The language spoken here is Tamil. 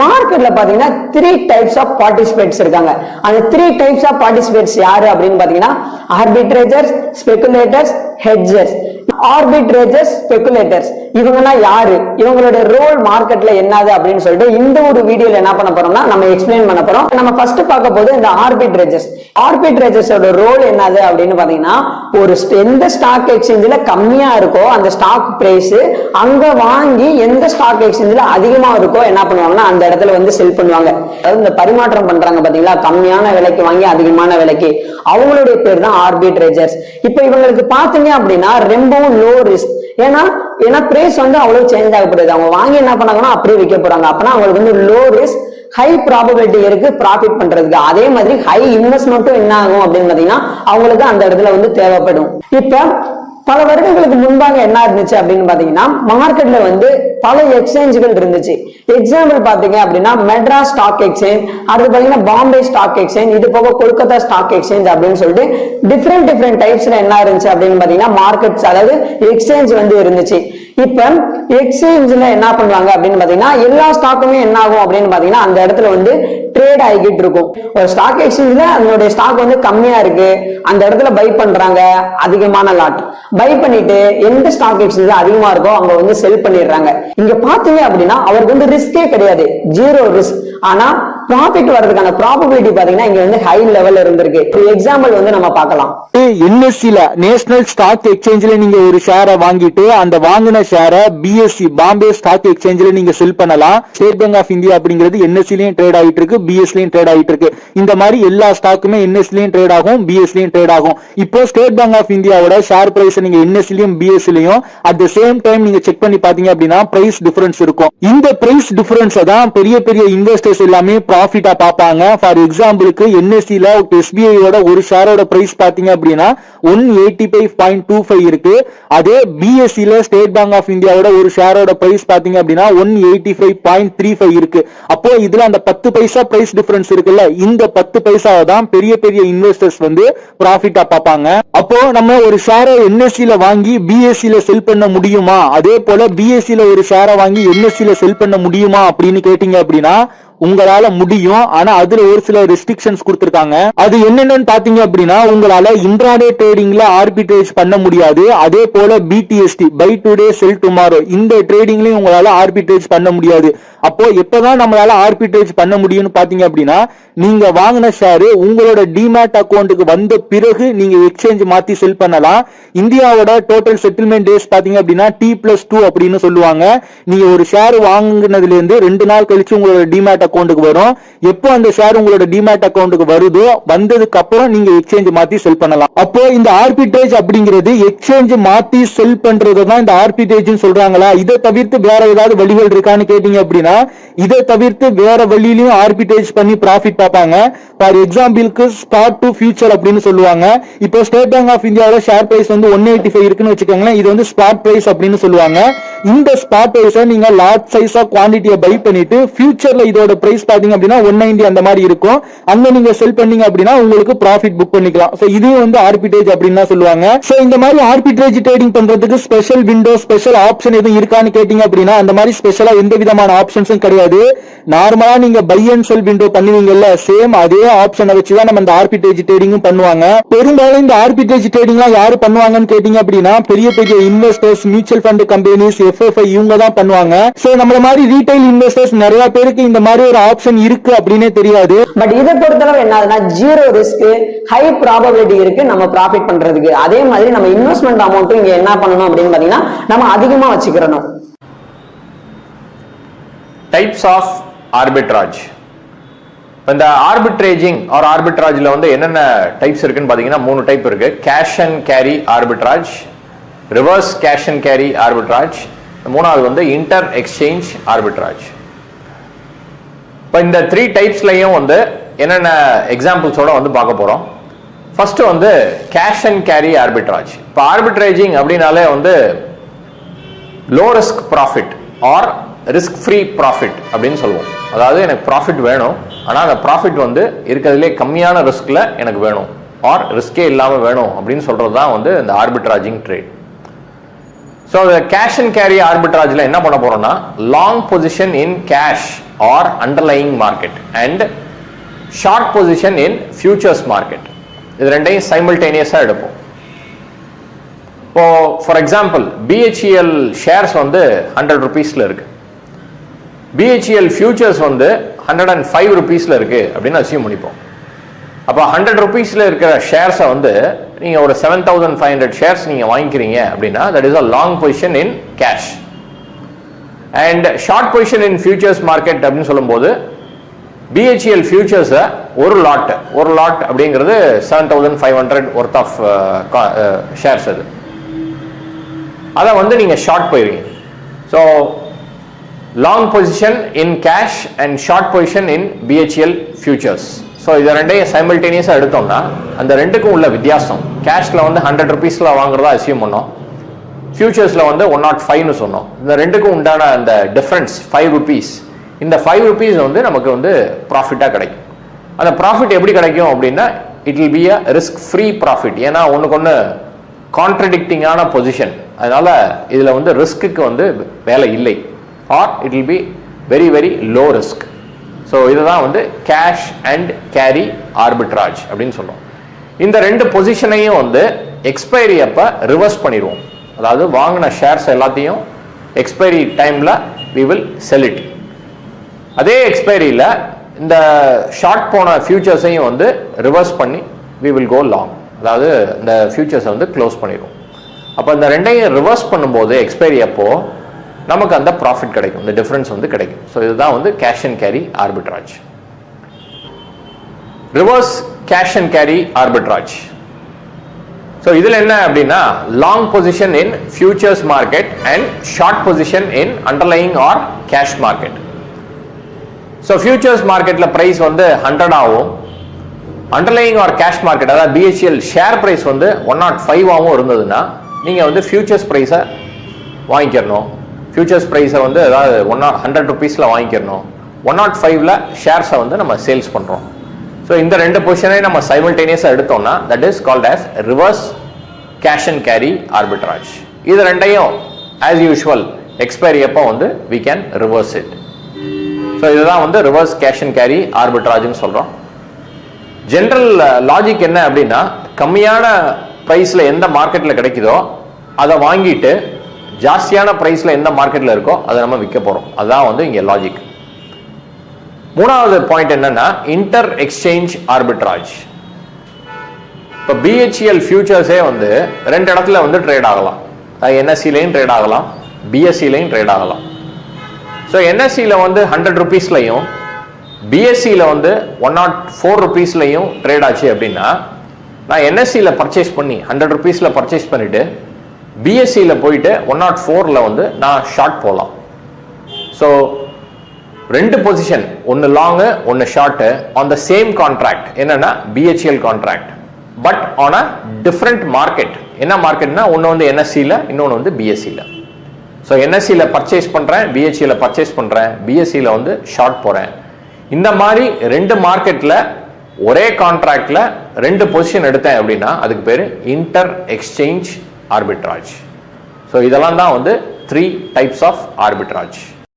மார்க்கெட்ல பாத்தீங்கன்னா த்ரீ டைப்ஸ் ஆஃப் பார்ட்டிசிபேட்ஸ் இருக்காங்க. அந்த த்ரீ டைப்ஸ் ஆஃப் பார்ட்டிசிபேட்ஸ் யாரு அப்படின்னு பாத்தீங்கன்னா ஆர்பிட்ரேஜர்ஸ் ஸ்பெகுலேட்டர்ஸ் ஹெட்ஜர்ஸ் ஆர்பிட்ரேஜர்ஸ் ஸ்பெகுலேட்டர்ஸ் இவங்கன்னா யாரு? இவங்களோட ரோல் மார்க்கெட்ல என்னது அப்படின்னு சொல்லிட்டு இந்த ஒரு வீடியோல என்ன பண்ண போறோம்னா நம்ம எக்ஸ்பிளைன் பண்ண போறோம். நம்ம ஃபர்ஸ்ட் பார்க்க போது இந்த ஆர்பிட்ரேஜர்ஸ் ஆர்பிட்ரேஜர்ஸோட ரோல் என்னது அப்படின்னு பாத்தீங்கன்னா ஒரு எந்த ஸ்டாக் எக்ஸ்சேஞ்சில் கம்மியா இருக்கோ அந்த ஸ்டாக் பிரைஸ் அங்க வாங்கி எந்த ஸ்டாக் எக்ஸ்சேஞ்சில் அதிகமா இருக்கோ என்ன பண்ணுவாங்கன்னா அந்த இடத்துல வந்து செல் பண்ணுவாங்க. அதாவது இந்த பரிமாற்றம் பண்றாங்க பாத்தீங்களா? கம்மியான விலைக்கு வாங்கி அதிகமான விலைக்கு. அவங்களுடைய பேர் தான் ஆர்பிட்ரேஜர்ஸ் இப்போ இவங்களுக்கு பாத்தீங்க அப்படின்னா ரொம்பவும் லோ ரிஸ்க் ஏன்னா ஏன்னா பிரைஸ் வந்து அவ்வளவு சேஞ்ச் ஆகப்படுது அவங்க வாங்கி என்ன பண்ணாங்கன்னா அப்படியே விற்க போறாங்க. அப்பனா அவங்களுக்கு வந்து லோ ரிஸ்க் ஹை ப்ராபபிலிட்டி இருக்கு ப்ராஃபிட் பண்றதுக்கு. அதே மாதிரி ஹை இன்வெஸ்ட்மெண்ட்டும் என்ன ஆகும் அப்படின்னு பாத்தீங்கன்னா அவங்களுக்கு அந்த இடத்துல வந்து தேவைப்படும். இப்ப பல வருடங்களுக்கு முன்பாக என்ன இருந்துச்சு அப்படின்னு பாத்தீங்கன்னா மார்க்கெட்ல வந்து பல எக்ஸ்சேஞ்சுகள் இருந்துச்சு. எக்ஸாம்பிள் பாத்தீங்க அப்படின்னா மெட்ராஸ் ஸ்டாக் எக்ஸ்சேஞ்ச் அடுத்து பாத்தீங்கன்னா பாம்பே ஸ்டாக் எக்ஸ்சேஞ்ச் இது போக கொல்கத்தா ஸ்டாக் எக்ஸ்சேஞ்ச் அப்படின்னு சொல்லிட்டு டிஃப்ரெண்ட் டிஃப்ரெண்ட் டைப்ஸ்ல என்ன இருந்துச்சு அப்படின்னு பாத்தீங்கன்னா மார்க்கெட்ஸ் அதாவது எக்ஸ்சேஞ்ச் வந்து இருந்துச்சு. இப்ப எக்ஸ்சேஞ்சில் என்ன பண்ணுவாங்க அப்படின்னு பாத்தீங்கன்னா எல்லா ஸ்டாக்குமே என்ன ஆகும் அப்படின்னு பாத்தீங்கன்னா அந்த இடத்துல வந்து ட்ரேட் ஆகிக்கிட்டு இருக்கும். ஒரு ஸ்டாக் எக்ஸ்சேஞ்சில் அதனுடைய ஸ்டாக் வந்து கம்மியா இருக்கு. அந்த இடத்துல பை பண்றாங்க அதிகமான லாட் பை பண்ணிட்டு எந்த ஸ்டாக் எக்ஸ்சேஞ்சில் அதிகமா இருக்கோ அவங்க வந்து செல் பண்ணிடுறாங்க. இங்க பாத்தீங்க அப்படின்னா அவருக்கு வந்து ரிஸ்கே கிடையாது. ஜீரோ ரிஸ்க் ஆனா ப்ராஃபிட் வர்றதுக்கான ப்ராபபிலிட்டி பாத்தீங்கன்னா இங்க வந்து ஹை லெவல் இருந்திருக்கு. ஒரு எக்ஸாம்பிள் வந்து நம்ம பார்க்கலாம். என்எஸ்சில நேஷனல் ஸ்டாக் எக்ஸ்சேஞ்சில் நீங்க ஒரு ஷேரை வாங்கிட்டு அந்த வாங்கின ஷேரை பிஎஸ்சி பாம்பே ஸ்டாக் எக்ஸ்சேஞ்சில் நீங்க செல் பண்ணலாம். ஸ்டேட் பேங்க் ஆஃப் இந்தியா அப்படிங்கிறது என்எஸ்சிலையும் ட்ரேட் ஆகிட்டு இருக்கு பிஎஸ்சிலையும் ட்ரேட் ஆகிட்டு இருக்கு இந்த மாதிரி எல்லா ஸ்டாக்குமே என்எஸ்சிலையும் ட்ரேட் ஆகும் பிஎஸ்சிலையும் ட்ரேட் ஆகும். இப்போ ஸ்டேட் பேங்க் ஆஃப் இந்தியாவோட ஷேர் பிரைஸ் நீங்க என்எஸ்சிலையும் பிஎஸ்சிலையும் அட் த சேம் டைம் நீங்க செக் பண்ணி பாத்தீங்க அப்படின்னா பிரைஸ் டிஃபரன்ஸ் இருக்கும். இந்த பிரைஸ் டிஃபரன்ஸ் தான் பெரிய பெரிய இன்வெஸ்டர்ஸ் எல்லாமே ப்ராஃபிட்டா பார்ப்பாங்க. ஃபார் எக்ஸாம்பிளுக்கு என்எஸ்சில எஸ்பிஐயோட ஒரு ஷேரோட பிரைஸ் பாத்தீங்க அப்படின்னா one eighty five point two five இருக்கு. அதே பிஎஸ்சில ஸ்டேட் பேங்க் ஆஃப் இந்தியாவோட ஒரு ஷேரோட பிரைஸ் பாத்தீங்க அப்படின்னா one eighty five point three five இருக்கு. அப்போ இதுல அந்த பத்து பைசா பிரைஸ் டிஃபரன்ஸ் இருக்குல்ல இந்த பத்து பைசாவை தான் பெரிய பெரிய இன்வெஸ்டர்ஸ் வந்து ப்ராஃபிட்டா பார்ப்பாங்க. அப்போ நம்ம ஒரு ஷேரை என்எஸ்சில வாங்கி பிஎஸ்சில செல் பண்ண முடியுமா? அதே போல பிஎஸ்சில ஒரு ஷேரை வாங்கி என்எஸ்சில செல் பண்ண முடியுமா அப்படின்னு கேட்டீங்க அப்படின்னா உங்களால முடியும். ஆனா அதுல ஒரு சில ரெஸ்ட்ரிக்ஷன்ஸ் கொடுத்திருக்காங்க. அது என்னென்னு பாத்தீங்க அப்படின்னா உங்களால இன்ட்ராடே ட்ரேடிங்ல ஆர்பிட்ரேஜ் பண்ண முடியாது. அதே போல BTST buy today sell tomorrow இந்த ட்ரேடிங்லயும் உங்களால ஆர்பிட்ரேஜ் பண்ண முடியாது. அப்போ எப்பதான் நம்மளால ஆர்பிட்ரேஜ் பண்ண முடியும்னு பாத்தீங்க அப்படின்னா நீங்க வாங்கின ஷேர் உங்களோட டிமேட் அக்கௌண்ட்டுக்கு வந்த பிறகு நீங்க எக்ஸ்சேஞ்ச் மாத்தி செல் பண்ணலாம். இந்தியாவோட டோட்டல் செட்டில்மெண்ட் டேஸ் பாத்தீங்க அப்படின்னா டி பிளஸ் டூ அப்படின்னு சொல்லுவாங்க. நீங்க ஒரு ஷேர் வாங்கினதுல இருந்து ரெண்டு நாள் கழிச்சு உங்களோட டிமேட் அக்கௌண்ட்டுக்கு வரும். எப்போ அந்த ஷேர் உங்களோட டிமேட் அக்கௌண்ட்டுக்கு வருதோ வந்ததுக்கு அப்புறம் நீங்க எக்ஸ்சேஞ்ச் மாத்தி செல் பண்ணலாம். அப்போ இந்த ஆர்பிட்ரேஜ் அப்படிங்கிறது எக்ஸ்சேஞ்ச் மாத்தி செல் பண்றது தான் இந்த ஆர்பிட்ரேஜ் சொல்றாங்களா? இதை தவிர்த்து வேற ஏதாவது வழிகள் இருக்கான்னு கேட்டீங்க அப்படின்னா இதை தவிர்த்து வேற வழியிலையும் ஆர்பிட்ரேஜ் பண்ணி ப்ராஃபிட் பார்ப்பாங்க. ஃபார் எக்ஸாம்பிளுக்கு ஸ்டார்ட் டு ஃபியூச்சர் அப்படின்னு சொல்லுவாங்க. இப்போ ஸ்டேட் பேங்க் ஆஃப் இந்தியாவில் ஷேர் பிரைஸ் வந்து ஒன் எயிட்டி ஃபைவ் இருக்குன்னு வச்சுக்கோங்களேன். இது வந்து ஸ்பாட் பிரைஸ் அப்படின்னு சொல்லுவாங்க. இந்த ஸ்பாட் பிரைஸை நீங்க லார்ஜ் சைஸா குவான்டிட்டியை பை பண்ணிட்டு ஃபியூச்சர்ல இதோட பிரைஸ் பாத்தீங்க அப்படின்னா ஒன் நைன்டி அந்த மாதிரி இருக்கும். அங்க நீங்க செல் பண்ணீங்க அப்படின்னா உங்களுக்கு ப்ராஃபிட் புக் பண்ணிக்கலாம். சோ இதையும் வந்து ஆர்பிட்ரேஜ் அப்படின்னு சொல்லுவாங்க. சோ இந்த மாதிரி ஆர்பிட்ரேஜ் ட்ரேடிங் பண்றதுக்கு ஸ்பெஷல் விண்டோ ஸ்பெஷல் ஆப்ஷன் எதுவும் இருக்கான்னு கேட்டீங்க அப்படின்னா அந்த மாதிரி ஸ்பெஷலா எந்த விதமான ஆப்ஷன்ஸும் கிடையாது. நார்மலா நீங்க பை அண்ட் செல் விண்டோ பண்ணுவீங்கல்ல சேம் அதே ஆப்ஷனை வச்சு தான் நம்ம இந்த ஆர்பிட்ரேஜ் ட்ரேடிங்கும் பண்ணுவாங்க. பெரும்பாலும் இந்த ஆர்பிட்ரேஜ் ட்ரேடிங்லாம் யாரு பண்ணுவாங்கன்னு கேட்டீங்க அப்படின்னா பெரிய பெரிய investors mutual fund companies FFI இவங்க தான் பண்ணுவாங்க. சோ நம்மள மாதிரி ரீட்டைல் இன்வெஸ்டர்ஸ் நிறைய பேருக்கு இந்த மாதிரி ஒரு ஆப்ஷன் இருக்கு அப்படின்னே தெரியாது. பட் இதை பொறுத்தளவு என்னதுன்னா ஜீரோ ரிஸ்க் ஹை ப்ராபபிலிட்டி இருக்கு நம்ம ப்ராஃபிட் பண்றதுக்கு. அதே மாதிரி நம்ம இன்வெஸ்ட்மெண்ட் அமௌண்ட்டும் இங்க என்ன பண்ணணும் அப்படின்னு பாத்தீங்கன்னா நம்ம அதிகமா வச்சுக்கிறணும். டைப்ஸ் ஆஃப் ஆர்பிட்ராஜ் இந்த ஆர்பிட்ரேஜிங் ஆர் ஆர்பிட்ராஜில் வந்து என்னென்ன டைப்ஸ் இருக்குன்னு பார்த்தீங்கன்னா மூணு டைப் இருக்கு. Cash and carry arbitrage reverse cash and carry arbitrage மூணாவது வந்து இன்டர் எக்ஸ்சேஞ்ச் ஆர்பிட்ராஜ் இப்போ இந்த த்ரீ டைப்ஸ்லையும் வந்து என்னென்ன எக்ஸாம்பிள்ஸோட வந்து பார்க்க போகிறோம் ஃபஸ்ட்டு வந்து கேஷ் அண்ட் கேரி ஆர்பிட்ராஜ் இப்போ ஆர்பிட்ரேஜிங் அப்படின்னாலே வந்து low risk profit or risk free profit அப்படின்னு சொல்லுவோம். அதாவது எனக்கு ப்ராஃபிட் வேணும். ஆனால் அந்த ப்ராஃபிட் வந்து இருக்கிறதுலே கம்மியான ரிஸ்கில் எனக்கு வேணும். ஆர் ரிஸ்கே இல்லாமல் வேணும் அப்படின்னு சொல்கிறது தான் வந்து இந்த ஆர்பிட்ராஜிங் ட்ரேட் ஸோ அந்த கேஷ் அண்ட் கேரி ஆர்பிட்ராஜில் என்ன பண்ண போகிறோம்னா long position in cash or underlying market and short position in futures market இது ரெண்டையும் சைமல்டேனியஸாக எடுப்போம். இப்போ ஃபார் எக்ஸாம்பிள் பிஹெச்இஎல் ஷேர்ஸ் வந்து ஹண்ட்ரட் ருபீஸில் இருக்கு. பிஹெச்இஎல் ஃபியூச்சர்ஸ் வந்து ஹண்ட்ரட் அண்ட் ஃபைவ் ருபீஸில் இருக்கு அப்படின்னு அசியூம் பண்ணிப்போம். அப்போ ஹண்ட்ரட் ருபீஸில் இருக்கிற ஷேர்ஸை வந்து நீங்கள் ஒரு seven thousand five hundred shares நீங்கள் வாங்கிக்கிறீங்க அப்படின்னா that is a long position in cash and short position in futures market அப்படின்னு சொல்லும்போது பிஹெச்இஎல் ஃபியூச்சர்ஸை ஒரு லாட் ஒரு லாட் அப்படிங்கிறது seven thousand five hundred worth of shares அது. அதை வந்து நீங்கள் ஷார்ட் போயிருவீங்க. So long position in cash and short position in BHEL futures so இதை ரெண்டையும் சைமல்டேனியஸாக எடுத்தோம்னா அந்த ரெண்டுக்கும் உள்ள வித்தியாசம் கேஷில் வந்து ஹண்ட்ரட் ருபீஸில் வாங்குறதா அசியூம் பண்ணோம். ஃபியூச்சர்ஸில் வந்து ஒன் நாட் ஃபைவ்னு சொன்னோம். இந்த ரெண்டுக்கும் உண்டான அந்த டிஃப்ரென்ஸ் ஃபைவ் ருபீஸ் இந்த ஃபைவ் ருபீஸ் வந்து நமக்கு வந்து ப்ராஃபிட்டாக கிடைக்கும். அந்த ப்ராஃபிட் எப்படி கிடைக்கும் அப்படின்னா it will be a risk free profit ஏன்னா ஒன்றுக்கு ஒன்று கான்ட்ரடிக்டிங்கான பொசிஷன் அதனால் இதில் வந்து ரிஸ்க்குக்கு வந்து வேலை இல்லை. Or it will be very very low risk so இதுதான் வந்து கேஷ் அண்ட் கேரி ஆர்பிட்ராஜ் அப்படின்னு சொல்றோம் இந்த ரெண்டு பொசிஷனையும் வந்து எக்ஸ்பைரி அப்போ ரிவர்ஸ் பண்ணிடுவோம். அதாவது வாங்கின ஷேர்ஸ் எல்லாத்தையும் எக்ஸ்பைரி டைமில் வி வில் செல் இட் அதே எக்ஸ்பைரியில் இந்த ஷார்ட் போன ஃபியூச்சர்ஸையும் வந்து ரிவர்ஸ் பண்ணி வி வில் கோ லாங் அதாவது இந்த ஃபியூச்சர்ஸை வந்து க்ளோஸ் பண்ணிடுவோம் அப்போ இந்த ரெண்டையும் ரிவர்ஸ் பண்ணும்போது எக்ஸ்பைரி அப்போ நமக்கு அந்த ப்ராஃபிட் கிடைக்கும். இந்த டிஃப்ரென்ஸ் வந்து கிடைக்கும். ஸோ இதுதான் வந்து cash and carry arbitrage reverse cash and carry arbitrage so இதில் என்ன அப்படின்னா long position in futures market and short position in underlying or cash market so futures மார்க்கெட்டில் ப்ரைஸ் வந்து ஹண்ட்ரட் ஆகும் அண்டர்லைங் ஆர் கேஷ் மார்க்கெட் அதாவது பிஹெச்எல் ஷேர் ப்ரைஸ் வந்து ஒன் நாட் ஃபைவாகவும் இருந்ததுன்னா நீங்கள் வந்து ஃபியூச்சர்ஸ் ப்ரைஸை வாங்கிக்கிறணும் ஃபியூச்சர்ஸ் ப்ரைஸை வந்து அதாவது ஒன் நாட் ஹண்ட்ரட் ருபீஸில் வாங்கிக்கிறணும் ஒன் நாட் oh ஃபைவ்ல ஷேர்ஸை வந்து நம்ம சேல்ஸ் பண்ணுறோம் ஸோ இந்த ரெண்டு பொசிஷனை நம்ம சைமல்டேனியஸாக எடுத்தோம்னா that is called as reverse cash and carry arbitrage இது ரெண்டையும் ஆஸ் யூஷுவல் எக்ஸ்பைரி அப்போ வந்து we can reverse it so இதுதான் வந்து ரிவர்ஸ் கேஷ் அண்ட் கேரி ஆர்பிட்ராஜ்னு சொல்கிறோம் ஜென்ரல் லாஜிக் என்ன அப்படின்னா கம்மியான ப்ரைஸில் எந்த மார்க்கெட்டில் கிடைக்குதோ அதை வாங்கிட்டு ஜாஸ்தியான ப்ரைஸில் எந்த மார்க்கெட்டில் இருக்கோ அதை நம்ம விற்க போகிறோம் அதுதான் வந்து இங்கே லாஜிக் மூணாவது பாயிண்ட் என்னன்னா இன்டர் எக்ஸ்சேஞ்ச் ஆர்பிட்ராஜ் இப்போ பிஹெச்இஎல் ஃபியூச்சர்ஸே வந்து ரெண்டு இடத்துல வந்து ட்ரேட் ஆகலாம். என்எஸ்சிலையும் ட்ரேட் ஆகலாம் பிஎஸ்சிலையும் ட்ரேட் ஆகலாம். ஸோ என்எஸ்சியில் வந்து ஹண்ட்ரட் ருபீஸ்லையும் பிஎஸ்சியில் வந்து ஒன் நாட் ஃபோர் ருபீஸ்லையும் ட்ரேட் ஆச்சு அப்படின்னா நான் என்எஸ்சியில் பர்ச்சேஸ் பண்ணி ஹண்ட்ரட் ருபீஸில் பர்ச்சேஸ் பண்ணிவிட்டு பிஎஸ்சியில் போயிட்டு ஒன் நாட் ஃபோரில் வந்து நான் ஷார்ட் போகலாம் ஸோ ரெண்டு பொசிஷன் ஒன்று லாங்கு ஒன்று short on the same contract என்னன்னா BHEL contract but on a different market என்ன மார்க்கெட்னா ஒன்று வந்து என்எஸ்சியில் இன்னொன்று வந்து பிஎஸ்சியில் ஸோ என்எஸ்சியில் பர்ச்சேஸ் பண்ணுறேன் பிஹெச்சியில் பர்ச்சேஸ் பண்ணுறேன் பிஎஸ்சியில் வந்து ஷார்ட் போகிறேன் இந்த மாதிரி ரெண்டு மார்க்கெட்டில் ஒரே கான்ட்ராக்டில் ரெண்டு பொசிஷன் எடுத்தேன் அப்படின்னா அதுக்கு பேர் இன்டர் எக்ஸ்சேஞ்ச் ஆர்பிட்ராஜ் ஸோ இதெல்லாம் தான் வந்து த்ரீ டைப்ஸ் ஆஃப் ஆர்பிட்ராஜ்